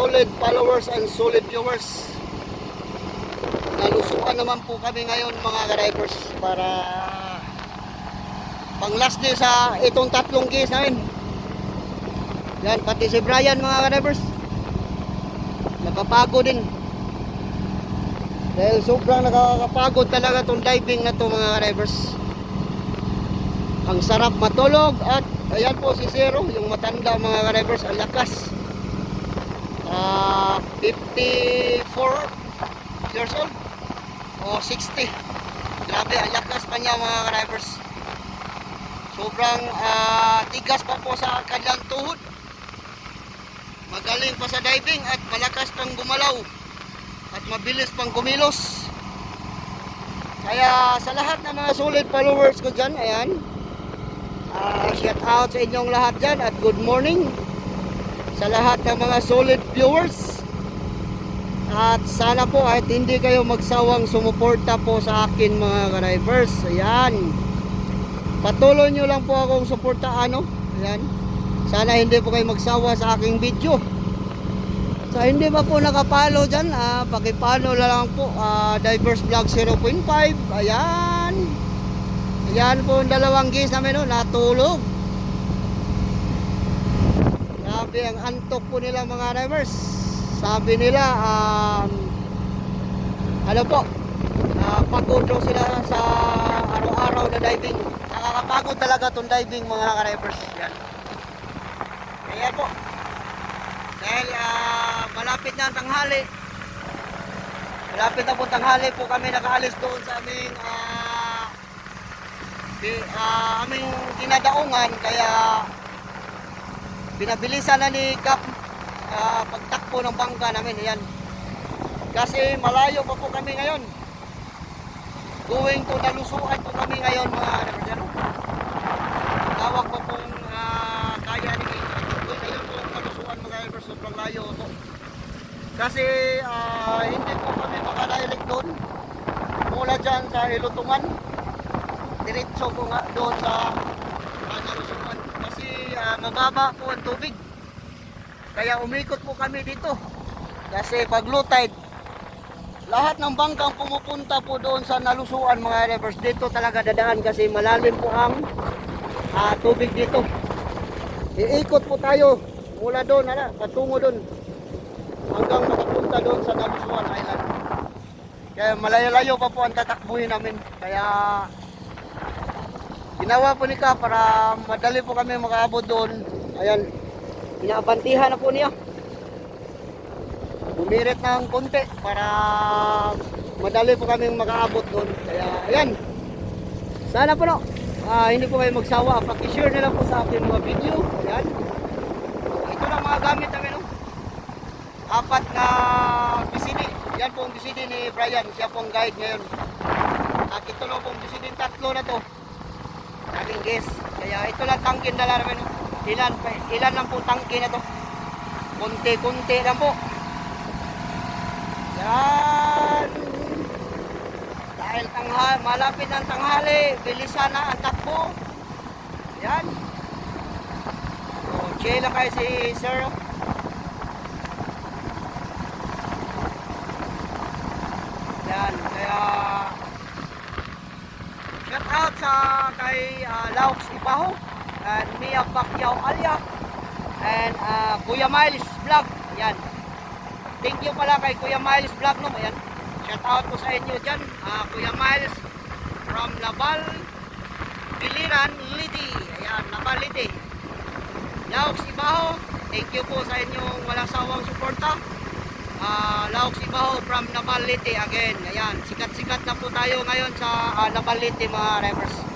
solid followers and solid viewers. Nalusuan naman po kami ngayon mga drivers para pang last day sa itong tatlong case namin. Yan, pati si Brian mga drivers. Nakapago din. Dahil sobrang nakakapagod talaga itong diving na to mga drivers. Ang sarap matulog at ayan po si Zero, yung matanda mga drivers, ang lakas. Ah, 54 years old o 60. Grabe, ang lakas pa niya mga drivers. Sobrang ah, tigas pa po sa kanyang tuhod. Magaling pa sa diving at malakas pang gumalaw at mabilis pang kumilos. Kaya sa lahat ng mga solid followers ko dyan, ayan, Ah, shout out sa inyong lahat dyan at good morning sa lahat ng mga solid viewers. At sana po kahit hindi kayo magsawang sumuporta po sa akin mga drivers. Ayan. Patuloy nyo lang po akong suportaan. No? Ayan. Sana hindi po kayo magsawa sa aking video. Sa hindi pa po nakapalo dyan, ah, pakipalo lang po. Ah, Divers Vlog 0.5. Ayan. Ayan po ang dalawang guys namin no, natulog. Grabe ang antok po nila mga drivers. Sabi nila, um, ano po, uh, pagod sila sa araw-araw na diving. Nakakapagod talaga itong diving mga drivers. Yan. Ayan po. Dahil ah, malapit na ang tanghali. Malapit na po tanghali po kami nakaalis doon sa aming ah, di, ah, aming dinadaungan kaya binabilisan na ni Kap ah, pagtakbo ng bangka namin yan kasi malayo pa po kami ngayon. Going to nalusuan po kami ngayon mga ano tawag pa pong ah, kaya ni ngayon po nalusuan mga drivers sobrang layo po. Kasi ah, hindi po kami makadailek doon. Mula dyan sa Ilutungan diretso po nga doon sa Panalusuan ah, mababa po ang tubig. Kaya umikot po kami dito. Kasi pag low tide lahat ng bangkang pumupunta po doon sa nalusuan mga rivers dito talaga dadaan kasi malalim po ang ah, tubig dito. Iikot po tayo mula doon ala, patungo doon hanggang makapunta doon sa nalusuan island. Kaya malayo-layo pa po ang tatakbuhin namin. Kaya Ginawa po ni Ka para madali po kami makaabot doon. Ayan. Inaabantihan na po niya. Bumirit ng konti para madali po kami makaabot doon. Kaya ayan. Sana po no. ah, hindi po kayo magsawa. Pakishare na lang po sa akin mga video. Ayan. Ito lang mga gamit namin no. Apat na bisini. Yan po ang bisini ni Brian. Siya po ang guide ngayon. At ito lang po ang bisini tatlo na to aming guest. Kaya ito lang tangkin na lang namin. Ilan, ilan lang po tangke na to. Kunti-kunti lang po. Yan. Dahil tanghal, malapit ng tanghali, bilisan na ang takbo. Yan. O, chill lang kayo si Sir. oh. Yan, kaya Shout out sa kay uh, Laux Ibaho and Mia Pacquiao Alya and uh, Kuya Miles Vlog. Yan. Thank you pala kay Kuya Miles Vlog no. Ayan. Shout out po sa inyo dyan. Uh, Kuya Miles from Labal Giliran Liti. Ayan, Labal Liti. Laux Ibaho. Thank you po sa inyong walang sawang suporta. Uh, Laok Sibaho from Nabalite again. Ayan, sikat-sikat na po tayo ngayon sa uh, Nabalite mga rivers.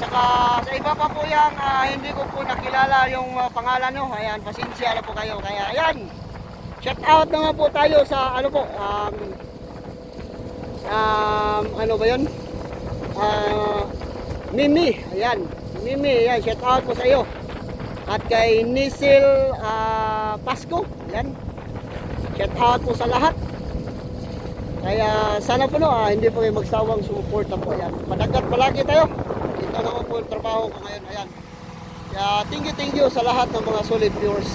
Saka sa iba pa po yan, ah, hindi ko po nakilala yung ah, pangalan no. Ayan, pasensya na po kayo. Kaya ayan, shout out na nga po tayo sa ano po, um, um, ano ba yun? Ah, Mimi, ayan, Mimi, ayan, shout out po sa iyo. At kay Nisil ah, Pasco, yan. Shout out po sa lahat. Kaya sana po no, ah, hindi po kayo magsawang sumuporta po. Ayan. Madagat palagi tayo. Po yung trabaho ko ngayon. Ayan. Kaya thank you, thank you sa lahat ng mga solid viewers.